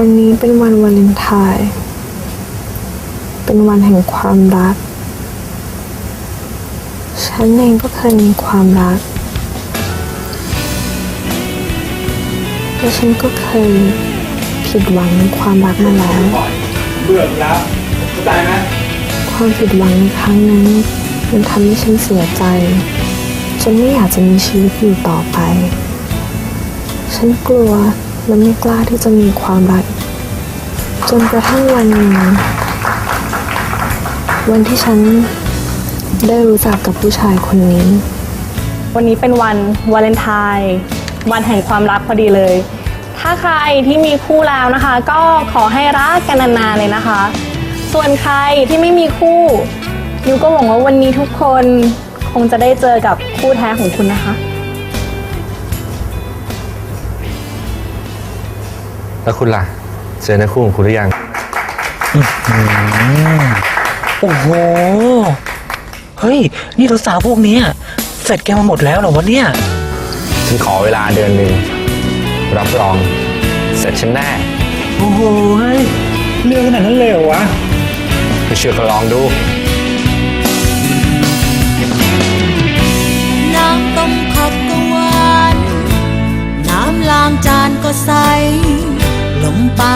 วันนี้เป็นวันวาเลนไทน์เป็นวันแห่งความรัก ฉันเองก็เคยมีความรัก และฉันก็เคยผิดหวังในความรักมาแล้ว เบื่อแล้วเข้าใจไหมความผิดหวังในครั้งนั้น มันทำให้ฉันเสียใจ จนไม่อยากจะมีชีวิตอยู่ต่อไป ฉันกลัว และไม่กล้าที่จะมีความรัก จนกระทั่งวันหนึ่งวันที่ฉันได้รู้จักกับผู้ชายคนนี้ วันนี้เป็นวันวาเลนไทน์วันแห่งความรักพอดีเลย ถ้าใครที่มีคู่แล้วนะคะ ก็ขอให้รักกันนานๆเลยนะคะ ส่วนใครที่ไม่มีคู่นิวก็หวังว่าวันนี้ทุกคนคงจะได้เจอกับคู่แท้ของคุณนะคะ แล้วคุณล่ะเจอในคู่ของคุณหรือยัง โอ้โห เฮ้ย นี่สาวๆพวกเนี้ยเสร็จแกมาหมดแล้วเหรอวะเนี่ย ฉันขอเวลาเดือนหนึ่งรับรองเสร็จฉันแน่โอ้โหเฮ้ยเรื่องขนาดนั้นเลยเหรอวะไม่เชื่อก็ลองดู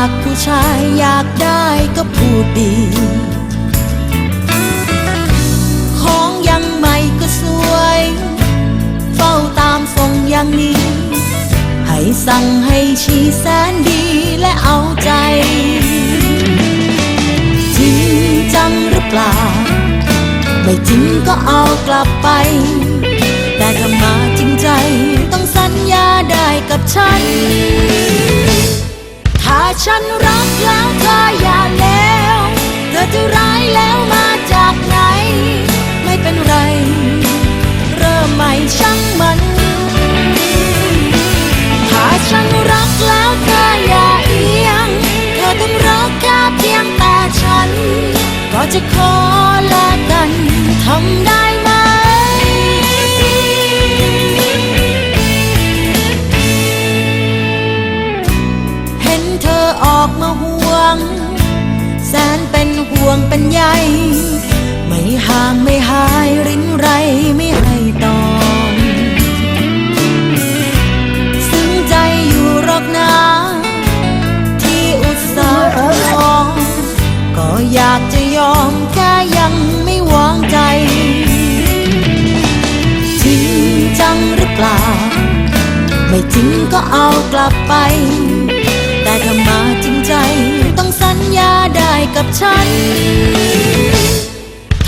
ากผู้ชายอยากได้ก็พูดดี ของยังใหม่ก็สวย เฝ้าตามทรงอย่างนี้ ให้สั่งให้ชีแสนดีและเอาใจจริงจังหรือเปล่า ไม่จริงก็เอากลับไป แต่ถ้ามาจริงใจต้องสัญญาได้กับฉัน ฉันรักแล้ว ออกมาห่วง แสนเป็นห่วงเป็นใยไม่ห่างไม่หายริ้นไรไม่ให้ตอนซึ้งใจอยู่รอกนะที่อุตส่าห์รอก็อยากจะยอมแค่ยังไม่วางใจจริงจังหรือเปล่า ไม่จริงก็เอากลับไป กับฉัน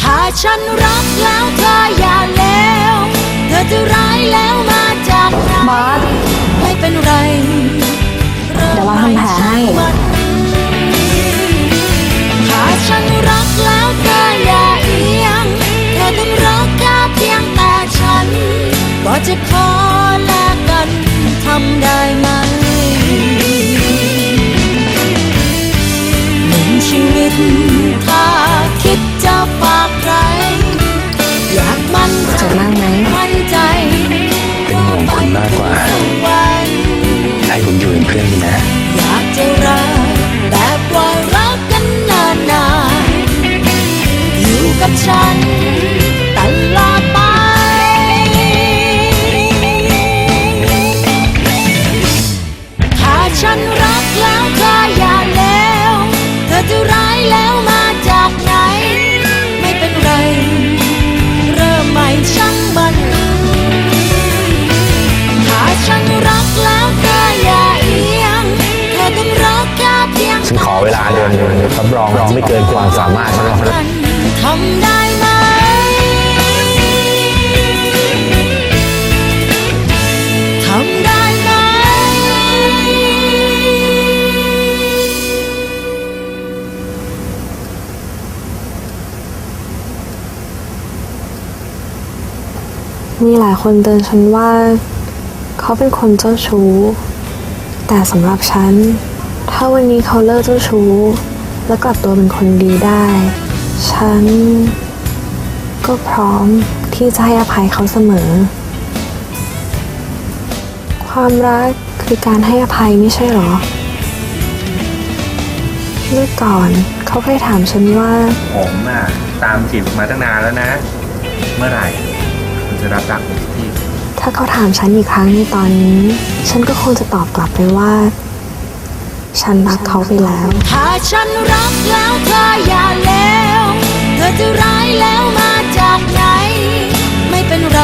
ถ้าฉันรักแล้วเธออย่าแล้ว เธอจะร้ายแล้วมาจากไหนบอส ไม่เป็นไรเดี๋ยวเราทำแผลให้ ถ้าฉันรักแล้วเธออย่าเอียง เธอต้องรักแค่เพียงแต่ฉัน ก็จะขอ ฉันตลอดไป ถ้าฉันรักแล้วเธออย่าแล้ว เธอจะร้ายแล้วมาจากไหน ไม่เป็นไร เริ่มใหม่ช่างมัน ถ้าฉันรักแล้วเธออย่าเอียง เธอต้องรักแค่เพียง ฉันขอเวลาเดือนหนึ่งรับรองไม่เกินความสามารถฉันหรอกนะ ทำได้ไหม ทำได้ไหม มีหลายคนเตือนฉันว่า เขาเป็นคนเจ้าชู้ แต่สำหรับฉัน ถ้าวันนี้เขาเลิกเจ้าชู้ และกลับตัวเป็นคนดีได้ ฉันก็พร้อมที่จะให้อภัยเขาเสมอ ความรักคือการให้อภัยไม่ใช่หรอ เมื่อก่อนเขาเคยถามฉันว่า ผมอะตามจีบมาตั้งนานแล้วนะ เมื่อไหร่คุณจะรับรักผมสักทีถ้าเขาถามฉันอีกครั้งในตอนนี้ ฉันก็คงจะตอบกลับไปว่า ฉันรักเขาไปแล้ว ถ้าฉันรักแล้วเธออย่าแล้ว เธอจะร้ายแล้วมาจากไหน ไม่เป็นไร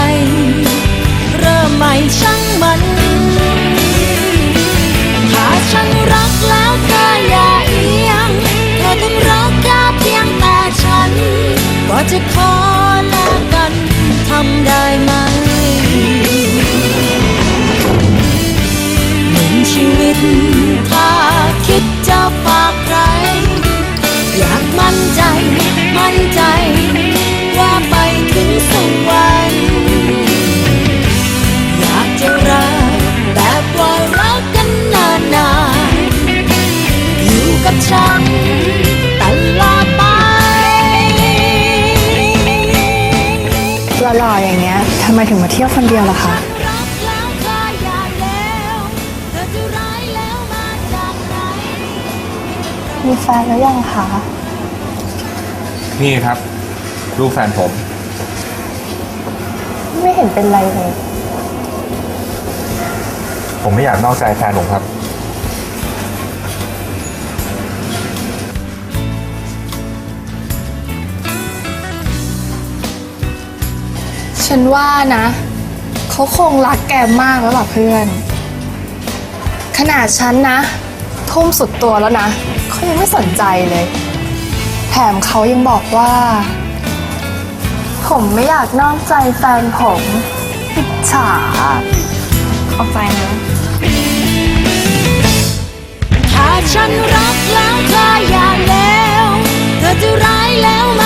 เริ่มใหม่ช่างมัน ถ้าฉันรักแล้วเธออย่าเอียง เธอต้องรักแค่เพียงแต่ฉัน ก็จะขอ หล่อๆอย่างเงี้ยทำไมถึงมาเที่ยวคนเดียวล่ะคะรักแล้วเธออย่าแล้วเธอจะร้ายแล้วมาจากไหนมีแฟนแล้วยังคะนี่ครับ ลูกแฟนผม ไม่เห็นเป็นไรเลย ผมไม่อยากนอกใจแฟนผมครับ ฉันว่านะ เขาคงรักแกมากแล้วล่ะเพื่อน ขนาดฉันนะ ทุ่มสุดตัวแล้วนะเขายังไม่สนใจเลย แถมเขายังบอกว่า ผมไม่อยากนอกใจแฟนผมอิจฉาเอาไปนะถ้าฉันรักแล้วเธออย่าแล้ว เธอจะร้ายแล้วมา